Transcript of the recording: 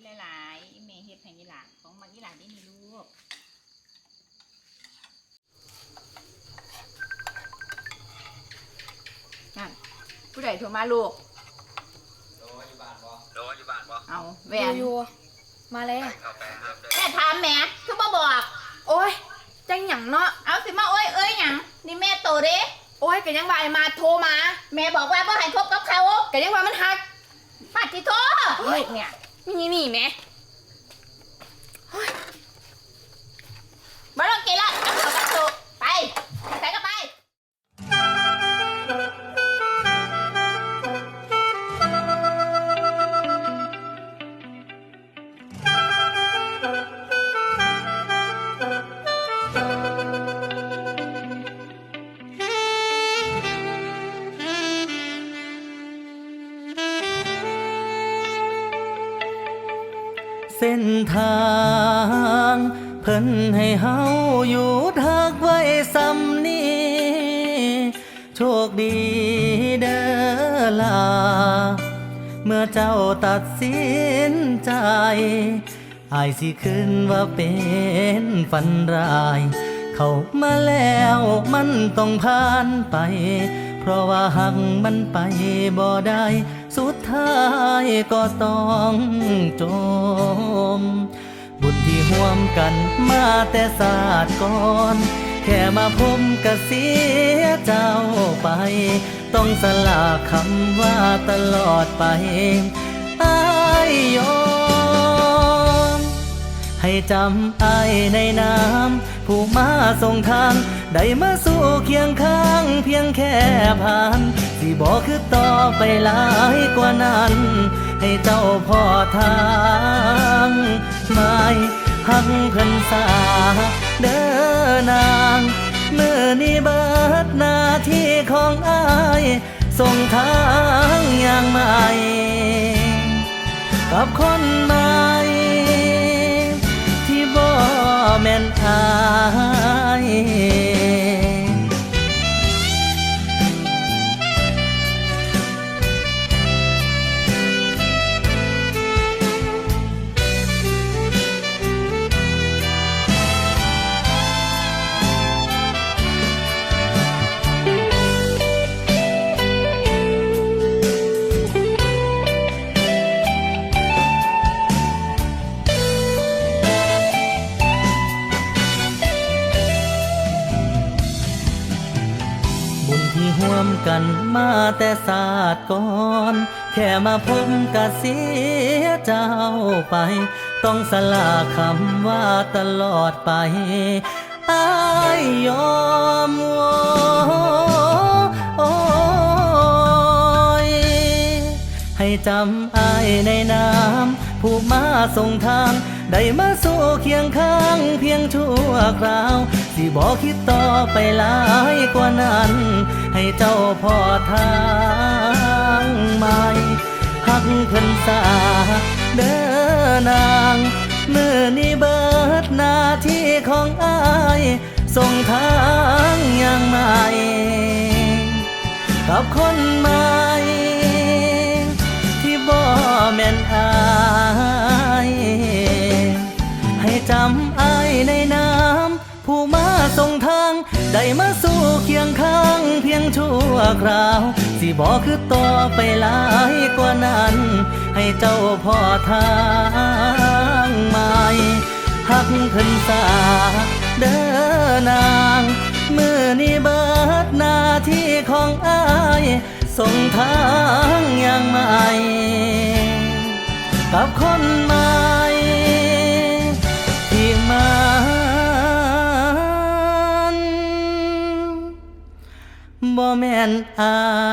นหลายๆอีเมเฮ็ดให้ยีหลาของมักยีหลาได้นี่ลูกนั่นผู้ใดโทรมาลูก โดอยู่บ้านบ่โดอยู่บ้านบ่เอาแหวอนยู่ๆมาแล้วกาแฟเริ่มเดินแม่ถามแม่คือบ่บอก โอ้ยจังหยังเนาะเอาสิมาโอ้ยเอ้ยหยังนี่แม่โตเด้โอ้ยก็ยังว่าไอ้มาโทรมาแม่บอกว่าบ่ให้คบกับเขาก็ยังว่ามันฮักปาติโทลูกเนี่ย นี่นี่ไหม เส้นทางเพิ่นให้เฮาอยู่ทักไว้ซ้ำนี้โชคดีเด้อล่ะเมื่อเจ้าตัดสินใจอายสิขึ้นว่าเป็นฝันร้าย เข้ามาแล้วมันต้องผ่านไป เพราะว่าหักมันไปบ่ได้ สุดท้ายก็ต้องจม บุญที่ห่วมกันมาแต่ศาสตร์ก่อน แค่มาพบก็เสียเจ้าไป ต้องสละคำว่าตลอดไปอายยอมให้จำอายในน้ำผู้มาส่งทาง ได้มาสู่เคียงข้างเพียงแค่ผ่าน สิบอกคือต่อไปหลายกว่านั้น ให้เจ้าพ่อทางไม่หักเพิ่นสาเด้อนางเมื่อนี้เบิดหน้าที่ของอายส่งทางอย่างใหม่กับคนใหม่ที่บ่แม่นอาย มกันมาแต่ศาสตร์ก่อน แค่มาพบกะเสียเจ้าไป ต้องสละคำว่าตลอดไปอายยอมวอโอยให้จำอายในน้ำผู้มาส่งทาง ได้มาสู่เคียงข้างเพียงชั่วคราว สิบอกคิดต่อไปหลายกว่านั้น ให้เจ้าพ่อทางใหม่หักเพิ่นสาเด้อนางเมื่อนี้เบิดหน้าที่ของอายส่งทางอย่างใหม่กับคนใหม่ที่บ่แม่นอายให้จำอายในน้ำผู้มา ส่งทาง ได้มาสู่เคียงข้างเพียงชั่วคราว สิบอกคือต่อไปหลายกว่านั้น ให้เจ้าพ่อทางใหม่หักเพิ่นสาเด้อนางมือนี้เบิดหน้าที่ของอายส่งทางอย่างใหม่กับคนใหม่ที่ ah.